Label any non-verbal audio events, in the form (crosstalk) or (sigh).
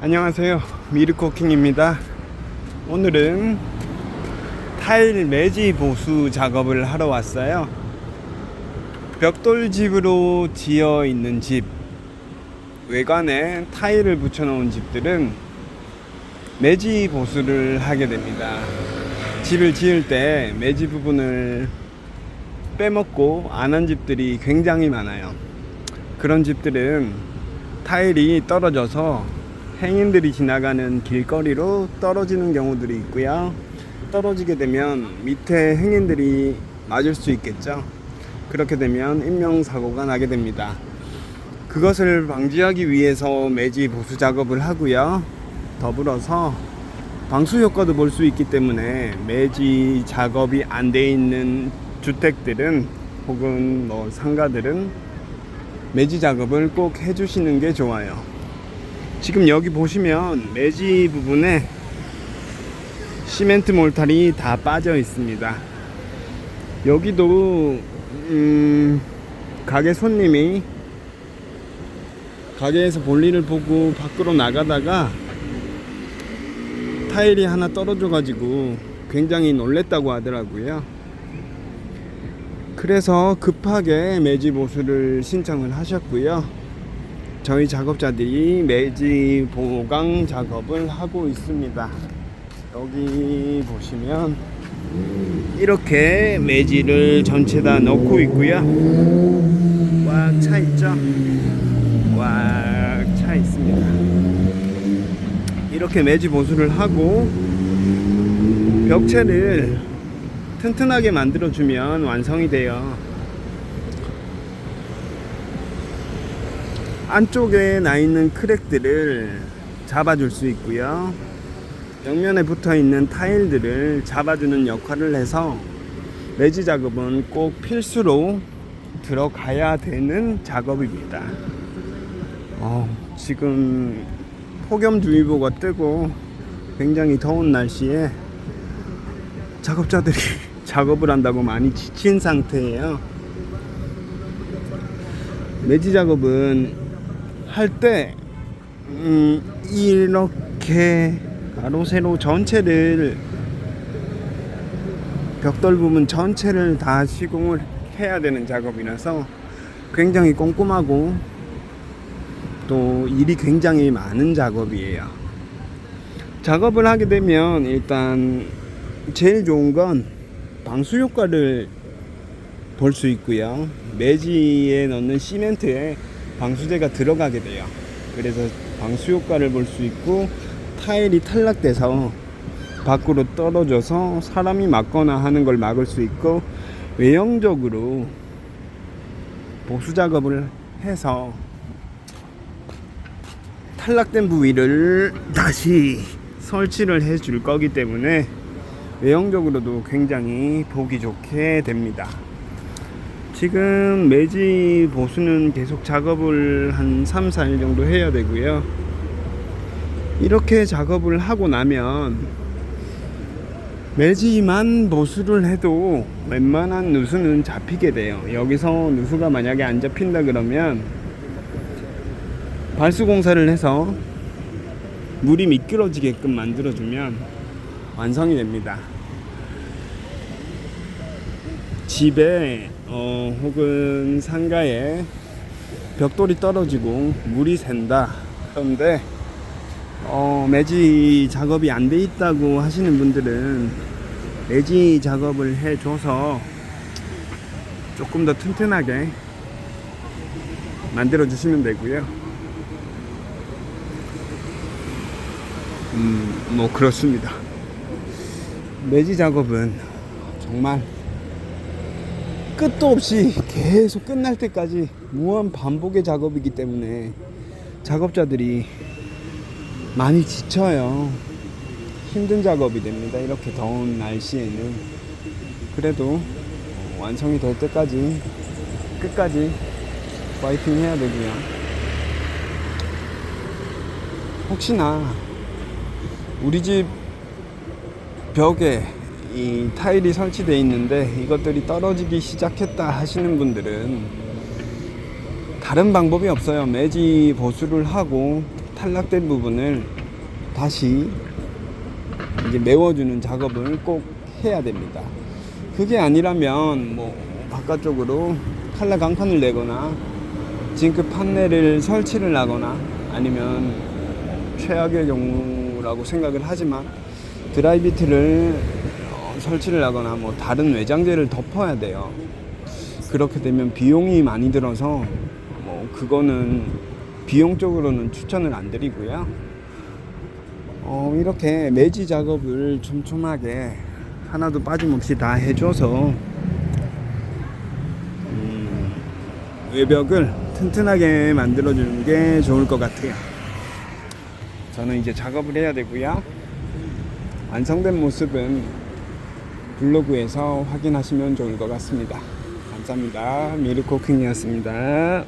안녕하세요. 미르코킹입니다. 오늘은 타일 매지 보수 작업을 하러 왔어요. 벽돌집으로 지어 있는 집. 외관에 타일을 붙여 놓은 집들은 매지 보수를 하게 됩니다. 집을 지을 때 매지 부분을 빼먹고 안 한 집들이 굉장히 많아요. 그런 집들은 타일이 떨어져서 행인들이 지나가는 길거리로 떨어지는 경우들이 있고요. 떨어지게 되면 밑에 행인들이 맞을 수 있겠죠. 그렇게 되면 인명사고가 나게 됩니다. 그것을 방지하기 위해서 매지 보수 작업을 하고요. 더불어서 방수 효과도 볼 수 있기 때문에 매지 작업이 안 돼 있는 주택들은 혹은 뭐 상가들은 매지 작업을 꼭 해주시는 게 좋아요. 지금 여기 보시면 매지 부분에 시멘트 몰탈이 다 빠져 있습니다. 여기도 음, 가게 손님이 가게에서 볼일을 보고 밖으로 나가다가 타일이 하나 떨어져 가지고 굉장히 놀랬다고 하더라고요. 그래서 급하게 매지 보수를 신청을 하셨고요. 저희 작업자들이 매지 보강 작업을 하고 있습니다. 여기 보시면 이렇게 매지를 전체 다 넣고 있고요. 꽉 차 있죠? 꽉 차 있습니다. 이렇게 매지 보수를 하고 벽체를 튼튼하게 만들어주면 완성이 돼요. 안쪽에 나 있는 크랙들을 잡아줄 수 있고요. 벽면에 붙어 있는 타일들을 잡아주는 역할을 해서 매지 작업은 꼭 필수로 들어가야 되는 작업입니다. 어, 지금 폭염주의보가 뜨고 굉장히 더운 날씨에 작업자들이 (laughs) 작업을 한다고 많이 지친 상태예요. 매지 작업은 할 때 음, 이렇게 가로 세로 전체를 벽돌 부분 전체를 다 시공을 해야 되는 작업이라서 굉장히 꼼꼼하고 또 일이 굉장히 많은 작업이에요. 작업을 하게 되면 일단 제일 좋은 건 방수 효과를 볼 수 있고요. 매지에 넣는 시멘트에 방수제가 들어가게 돼요. 그래서 방수 효과를 볼 수 있고 타일이 탈락돼서 밖으로 떨어져서 사람이 맞거나 하는 걸 막을 수 있고 외형적으로 보수 작업을 해서 탈락된 부위를 다시 설치를 해 줄 거기 때문에 외형적으로도 굉장히 보기 좋게 됩니다. 지금 매지 보수는 계속 작업을 한 3, 4일 정도 해야 되고요. 이렇게 작업을 하고 나면 매지만 보수를 해도 웬만한 누수는 잡히게 돼요. 여기서 누수가 만약에 안 잡힌다 그러면 발수 공사를 해서 물이 미끄러지게끔 만들어주면 완성이 됩니다. 집에 어, 혹은 상가에 벽돌이 떨어지고 물이 샌다. 그런데 어, 매지 작업이 안 돼 있다고 하시는 분들은 매지 작업을 해줘서 조금 더 튼튼하게 만들어 주시면 되고요. 음, 뭐 그렇습니다. 매지 작업은 정말 끝도 없이 계속 끝날 때까지 무한 반복의 작업이기 때문에 작업자들이 많이 지쳐요. 힘든 작업이 됩니다. 이렇게 더운 날씨에는. 그래도 완성이 될 때까지 끝까지 파이팅 해야 되고요. 혹시나 우리 집 벽에 이 타일이 설치되어 있는데 이것들이 떨어지기 시작했다 하시는 분들은 다른 방법이 없어요. 매지 보수를 하고 탈락된 부분을 다시 이제 메워주는 작업을 꼭 해야 됩니다. 그게 아니라면 뭐 바깥쪽으로 칼라 강판을 내거나 징크 판넬을 설치를 하거나 아니면 최악의 경우라고 생각을 하지만 드라이비트를 어, 설치를 하거나 뭐 다른 외장재를 덮어야 돼요. 그렇게 되면 비용이 많이 들어서 뭐 그거는 비용적으로는 추천을 안 드리고요. 어, 이렇게 매지 작업을 촘촘하게 하나도 빠짐없이 다 해줘서 음, 외벽을 튼튼하게 만들어주는 게 좋을 것 같아요. 저는 이제 작업을 해야 되고요. 완성된 모습은 블로그에서 확인하시면 좋을 것 같습니다. 감사합니다. 미르코킹이었습니다.